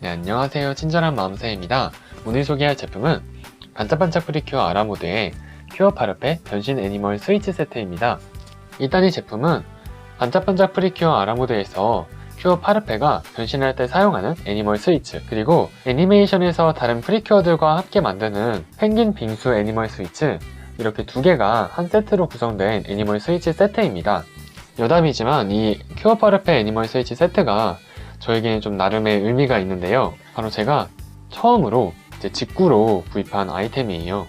네, 안녕하세요. 친절한 마음새입니다. 오늘 소개할 제품은 반짝반짝 프리큐어 아라모드의 큐어 파르페 변신 애니멀 스위치 세트입니다. 일단 이 제품은 반짝반짝 프리큐어 아라모드에서 큐어 파르페가 변신할 때 사용하는 애니멀 스위치 그리고 애니메이션에서 다른 프리큐어들과 함께 만드는 펭귄 빙수 애니멀 스위치 이렇게 두 개가 한 세트로 구성된 애니멀 스위치 세트입니다. 여담이지만 이 큐어 파르페 애니멀 스위치 세트가 저에게는 좀 나름의 의미가 있는데요. 바로 제가 처음으로 직구로 구입한 아이템이에요.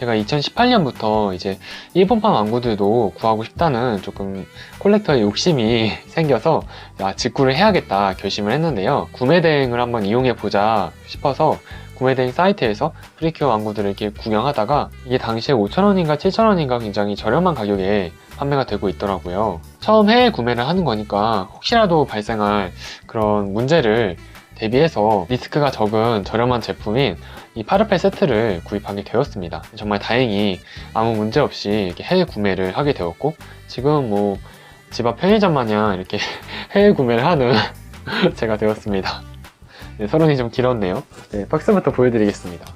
제가 2018년부터 이제 일본판 왕구들도 구하고 싶다는 조금 콜렉터의 욕심이 생겨서 야, 직구를 해야겠다 결심을 했는데요. 구매 대행을 한번 이용해 보자 싶어서 구매 대행 사이트에서 프리큐어 왕구들을 이렇게 구경하다가 이게 당시에 5,000원인가 7,000원인가 굉장히 저렴한 가격에 판매가 되고 있더라고요. 처음 해외 구매를 하는 거니까 혹시라도 발생할 그런 문제를 대비해서 리스크가 적은 저렴한 제품인 이 파르페 세트를 구입하게 되었습니다. 정말 다행히 아무 문제 없이 이렇게 해외 구매를 하게 되었고 지금 뭐 집 앞 편의점 마냥 이렇게 해외 구매를 하는 제가 되었습니다. 네, 서론이 좀 길었네요. 네, 박스부터 보여드리겠습니다.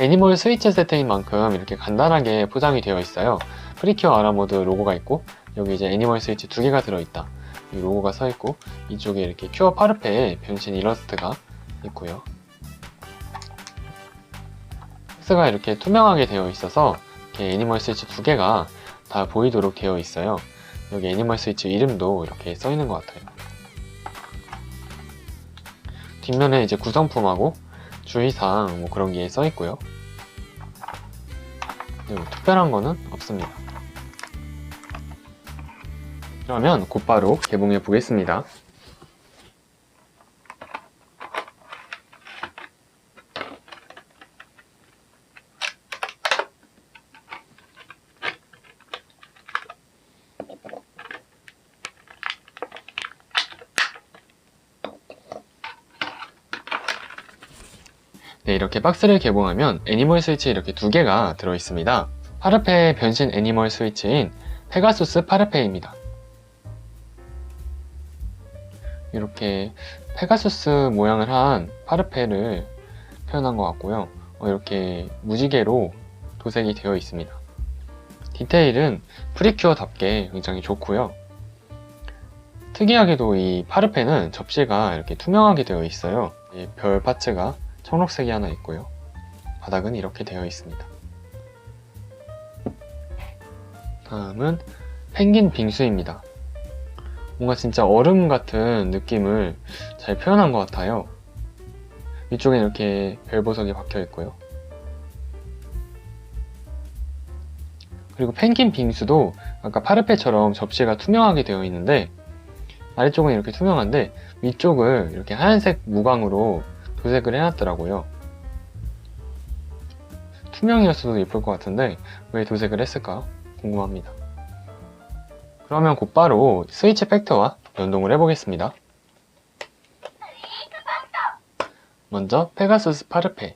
애니멀 스위치 세트인 만큼 이렇게 간단하게 포장이 되어 있어요. 프리큐어 아라모드 로고가 있고 여기 이제 애니멀 스위치 두 개가 들어있다. 이 로고가 서 있고 이쪽에 이렇게 큐어 파르페의 변신 이러스트가 있고요. 박스가 이렇게 투명하게 되어 있어서 이렇게 애니멀 스위치 두 개가 다 보이도록 되어 있어요. 여기 애니멀 스위치 이름도 이렇게 써 있는 것 같아요. 뒷면에 이제 구성품하고 주의사항 뭐 그런 게 써 있고요. 특별한 거는 없습니다. 그러면 곧바로 개봉해 보겠습니다. 네, 이렇게 박스를 개봉하면 애니멀 스위치 이렇게 두 개가 들어 있습니다. 파르페의 변신 애니멀 스위치인 페가수스 파르페입니다. 이렇게 페가수스 모양을 한 파르페를 표현한 것 같고요. 어, 이렇게 무지개로 도색이 되어 있습니다. 디테일은 프리큐어답게 굉장히 좋고요. 특이하게도 이 파르페는 접시가 이렇게 투명하게 되어 있어요. 이별 파츠가 청록색이 하나 있고요. 바닥은 이렇게 되어 있습니다. 다음은 펭귄 빙수입니다. 뭔가 진짜 얼음 같은 느낌을 잘 표현한 것 같아요. 위쪽에 이렇게 별보석이 박혀 있고요. 그리고 펭귄 빙수도 아까 파르페처럼 접시가 투명하게 되어 있는데 아래쪽은 이렇게 투명한데 위쪽을 이렇게 하얀색 무광으로 도색을 해놨더라고요. 투명이었어도 예쁠 것 같은데 왜 도색을 했을까 궁금합니다. 그러면 곧바로 스위치 팩터와 연동을 해보겠습니다. 먼저 페가수스 파르페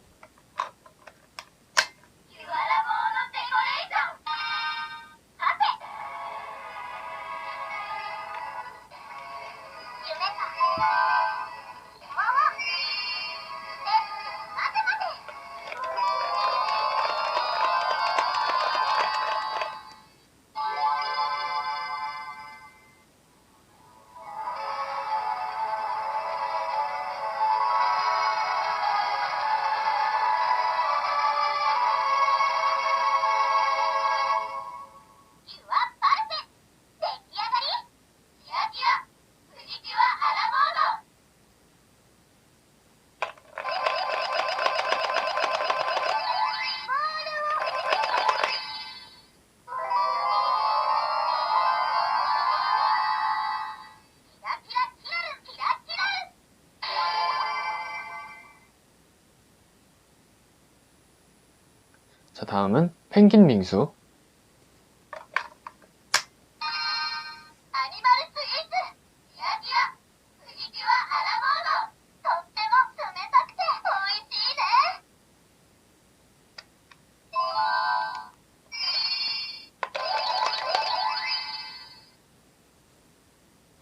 자 다음은 펭귄 밍수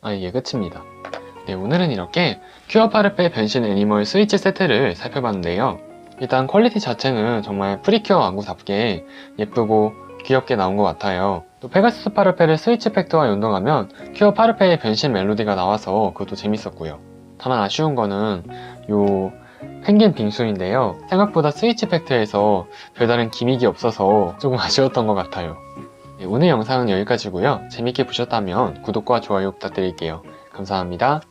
아, 이게 예, 끝입니다. 네, 오늘은 이렇게 큐어파르페 변신 애니멀 스위치 세트를 살펴봤는데요. 일단 퀄리티 자체는 정말 프리큐어 왕구답게 예쁘고 귀엽게 나온 것 같아요. 또 페가수스 파르페를 스위치 팩트와 연동하면 큐어 파르페의 변신 멜로디가 나와서 그것도 재밌었고요. 다만 아쉬운 거는 요 펭귄 빙수인데요. 생각보다 스위치 팩트에서 별다른 기믹이 없어서 조금 아쉬웠던 것 같아요. 네, 오늘 영상은 여기까지고요. 재밌게 보셨다면 구독과 좋아요 부탁드릴게요. 감사합니다.